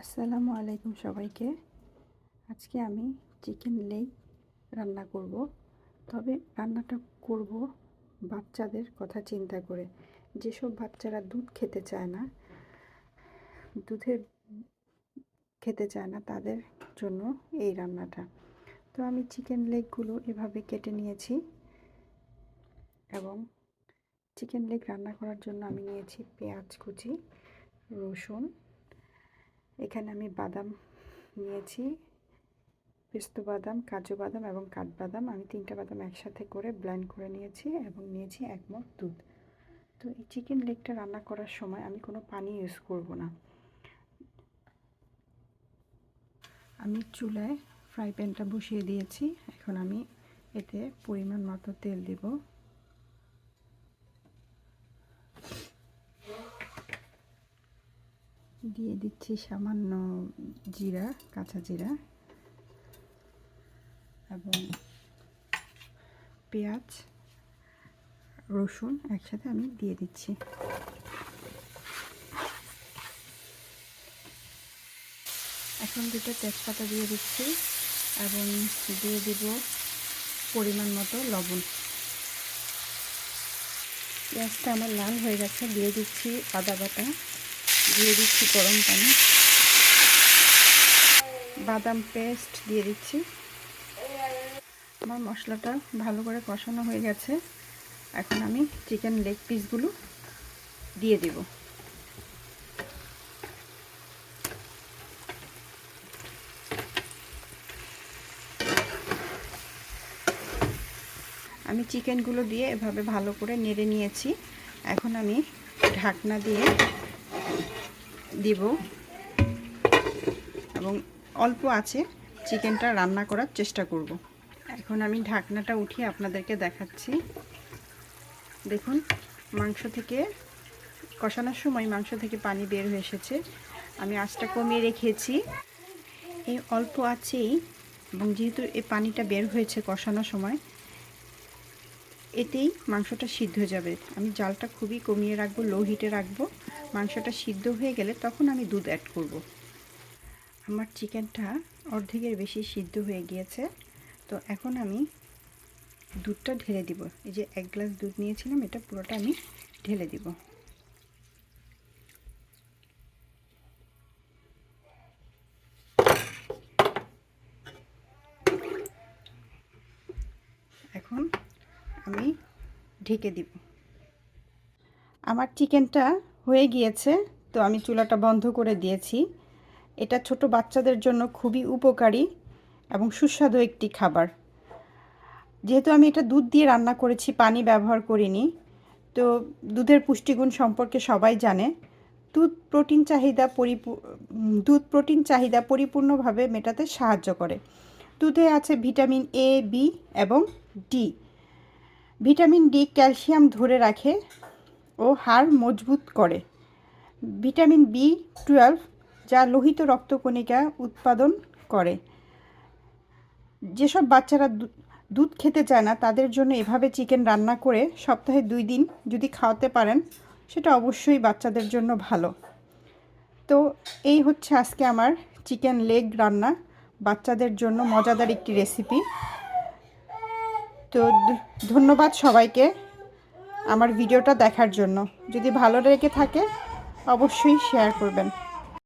আসসালামু আলাইকুম সবাইকে। আজকে আমি চিকেন লেগ রান্না করব। তবে রান্নাটা করব বাচ্চাদের কথা চিন্তা করে। যেসব বাচ্চারা দুধ খেতে চায় না, দুধের খেতে চায় না, তাদের জন্য এই রান্নাটা। তো আমি চিকেন লেগগুলো এভাবে কেটে নিয়েছি এবং চিকেন লেগ রান্না করার জন্য আমি নিয়েছি পেঁয়াজ কুচি, রসুন এখানে আমি বাদাম নিয়েছি, পেস্তো বাদাম, কাজু বাদাম এবং কাঠবাদাম। আমি তিনটা বাদাম একসাথে করে ব্লেন্ড করে নিয়েছি এবং নিয়েছি এক মগ দুধ। তো এই চিকেন লেগটা রান্না করার সময় আমি কোনো পানি ইউজ করব না। আমি চুলায় ফ্রাই প্যানটা বসিয়ে দিয়েছি। এখন আমি এতে পরিমাণ মতো তেল দেব। দিয়ে দিচ্ছি সামান্য জিরা, কাঁচা জিরা এবং পেঁয়াজ, রসুন একসাথে আমি দিয়ে দিচ্ছি। এখন দুটো তেজপাতা দিয়ে দিচ্ছি এবং দিয়ে দিব পরিমাণ মতো লবণ। পেঁয়াজটা আমার লাল হয়ে গেছে, দিয়ে দিচ্ছি আদা বাটা। দিয়ে দিচ্ছি গরম পানি। বাদাম পেস্ট দিয়ে দিচ্ছি। আমার মশলাটা ভালো করে কষানো হয়ে গেছে। এখন আমি চিকেন লেগ পিসগুলো দিয়ে দেব। আমি চিকেনগুলো দিয়ে এভাবে ভালো করে নেড়ে নিয়েছি। এখন আমি ঢাকনা দিয়ে দিব। এবং অল্প আছে, চিকেনটা রান্না করার চেষ্টা করব। এখন আমি ঢাকনাটা উঠিয়ে আপনাদেরকে দেখাচ্ছি। দেখুন, মাংস থেকে কষানোর সময় মাংস থেকে পানি বের হয়ে এসেছে। আমি আঁচটা কমিয়ে রেখেছি। এই অল্প আছেই, এবং যেহেতু এই পানিটা বের হয়েছে কষানোর সময়, এতেই মাংসটা সিদ্ধ হয়ে যাবে। আমি জালটা খুবই কমিয়ে রাখব, লো হিটে রাখব। মাংসটা সিদ্ধ হয়ে গেলে তখন আমি দুধ অ্যাড করব। আমার চিকেনটা অর্ধেকের বেশি সিদ্ধ হয়ে গিয়েছে। তো এখন আমি দুধটা ঢেলে দিব। এই যে এক গ্লাস দুধ নিয়েছিলাম, এটা পুরোটা আমি ঢেলে দিব। এখন আমি ঢেকে দিব। আমার চিকেনটা হয়ে গিয়েছে, তো আমি চুলাটা বন্ধ করে দিয়েছি। এটা ছোট বাচ্চাদের জন্য খুবই উপকারী এবং সুস্বাদু একটি খাবার। যেহেতু আমি এটা দুধ দিয়ে রান্না করেছি, পানি ব্যবহার করিনি, তো দুধের পুষ্টিগুণ সম্পর্কে সবাই জানে। দুধ প্রোটিন চাহিদা পরিপূ দুধ প্রোটিন চাহিদা পরিপূর্ণভাবে মেটাতে সাহায্য করে। দুধে আছে ভিটামিন এ বি এবং ডি ভিটামিন ডি ক্যালসিয়াম ধরে রাখে ও হাড় মজবুত করে। ভিটামিন বি টুয়েলভ যা লোহিত রক্তকণিকা উৎপাদন করে। যেসব বাচ্চারা দুধ খেতে চায় না, তাদের জন্য এভাবে চিকেন রান্না করে সপ্তাহে দুই দিন যদি খাওয়াতে পারেন, সেটা অবশ্যই বাচ্চাদের জন্য ভালো। তো এই হচ্ছে আজকে আমার চিকেন লেগ রান্না। বাচ্চাদের জন্য মজাদার একটি রেসিপি। তো ধন্যবাদ সবাইকে। আমার ভিডিওটা দেখার জন্য। যদি ভালো লেগে থাকে অবশ্যই শেয়ার করবেন।